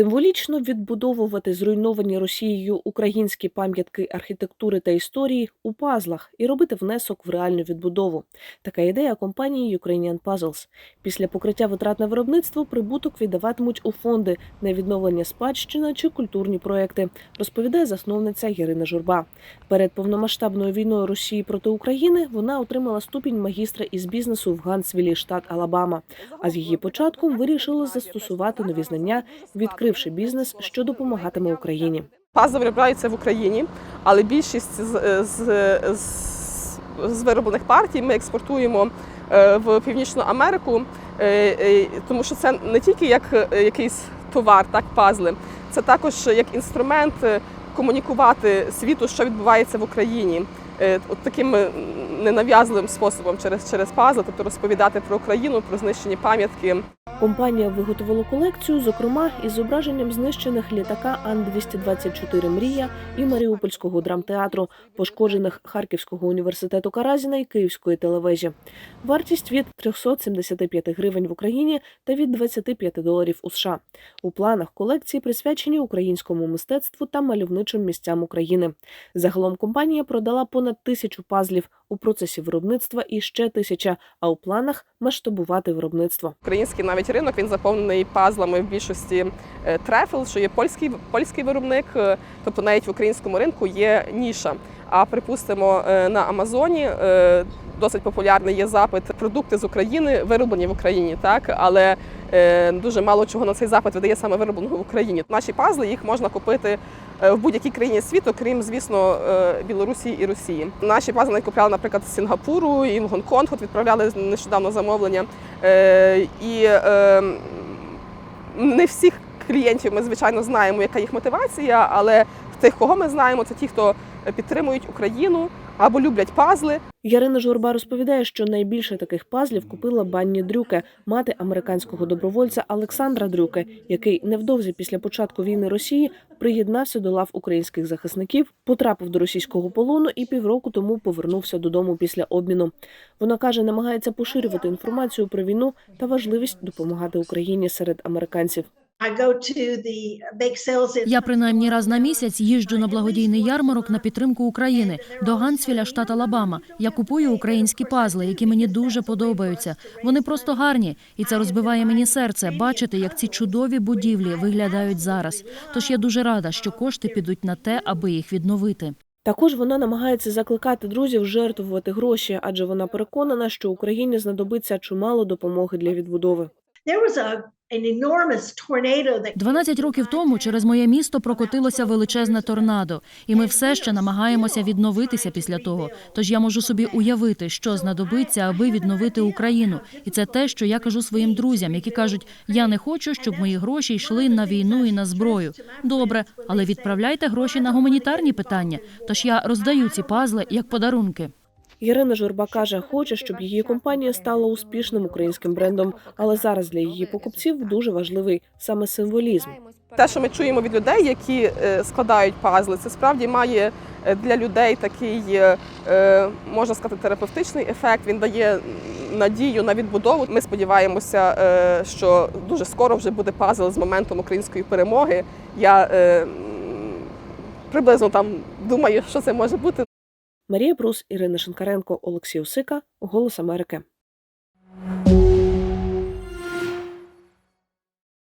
Символічно відбудовувати зруйновані Росією українські пам'ятки архітектури та історії у пазлах і робити внесок в реальну відбудову. Така ідея компанії Ukrainian Puzzles. Після покриття витрат на виробництво прибуток віддаватимуть у фонди на відновлення спадщини чи культурні проекти, розповідає засновниця Ірина Журба. Перед повномасштабною війною Росії проти України вона отримала ступінь магістра із бізнесу в Гансвілі, штат Алабама. А з її початком вирішила застосувати нові знання, відкривши бізнес, що допомагатиме Україні. Пазли виробляються в Україні, але більшість з, з, з, з вироблених партій ми експортуємо е, в Північну Америку, е, е, тому що це не тільки як е, якийсь товар, так пазли, це також як інструмент е, комунікувати світу, що відбувається в Україні. Е, От таким е, ненав'язливим способом через, через пазли, тобто розповідати про Україну, про знищені пам'ятки. Компанія виготовила колекцію, зокрема із зображенням знищених літака Ан-224 Мрія і Маріупольського драмтеатру, пошкоджених Харківського університету Каразіна і Київської телевежі. Вартість від 375 гривень в Україні та від 25 доларів у США. У планах колекції присвячені українському мистецтву та мальовничим місцям України. Загалом компанія продала понад тисячу пазлів у процесі виробництва і ще тисяча, а у планах масштабувати виробництво. Український навіть ринок він заповнений пазлами в більшості е, трефл, що є польський польський виробник. е, Тобто навіть в українському ринку є ніша. А припустимо, е, на Амазоні досить популярний є запит продукти з України, вироблені в Україні, так але е, дуже мало чого на цей запит видає саме виробленого в Україні. Наші пазли їх можна купити в будь-якій країні світу, крім звісно е, Білорусі і Росії. Наші пазани купляли, наприклад, з Сінгапуру і в Гонконг. От відправляли нещодавно замовлення. Е, і е, не всіх клієнтів ми звичайно знаємо, яка їх мотивація, але тих, кого ми знаємо, це ті, хто підтримують Україну або люблять пазли. Ярина Журба розповідає, що найбільше таких пазлів купила Банні Дрюке, мати американського добровольця Олександра Дрюке, який невдовзі після початку війни Росії приєднався до лав українських захисників, потрапив до російського полону і півроку тому повернувся додому після обміну. Вона каже, намагається поширювати інформацію про війну та важливість допомагати Україні серед американців. In Я принаймні раз на місяць їжджу на благодійний ярмарок на підтримку України до Гансвіля, штат Алабама. Я купую українські пазли, які мені дуже подобаються. Вони просто гарні, і це розбиває мені серце бачити, як ці чудові будівлі виглядають зараз. Тож я дуже рада, що кошти підуть на те, аби їх відновити. Також вона намагається закликати друзів жертвувати гроші, адже вона переконана, що Україні знадобиться чимало допомоги для відбудови. There was a an enormous tornado that 12 років тому через моє місто прокотилося величезне торнадо, і ми все ще намагаємося відновитися після того. Тож я можу собі уявити, що знадобиться, аби відновити Україну. І це те, що я кажу своїм друзям, які кажуть: я не хочу, щоб мої гроші йшли на війну і на зброю. Добре, але відправляйте гроші на гуманітарні питання. Тож я роздаю ці пазли як подарунки. Ірина Журба каже, хоче, щоб її компанія стала успішним українським брендом, але зараз для її покупців дуже важливий саме символізм. Те, що ми чуємо від людей, які е, складають пазли, це справді має е, для людей такий, е, можна сказати, терапевтичний ефект. Він дає надію на відбудову. Ми сподіваємося, що дуже скоро вже буде пазл з моментом української перемоги. Я приблизно там думаю, що це може бути. Марія Брус, Ірина Шинкаренко, Олексій Усика, Голос Америки.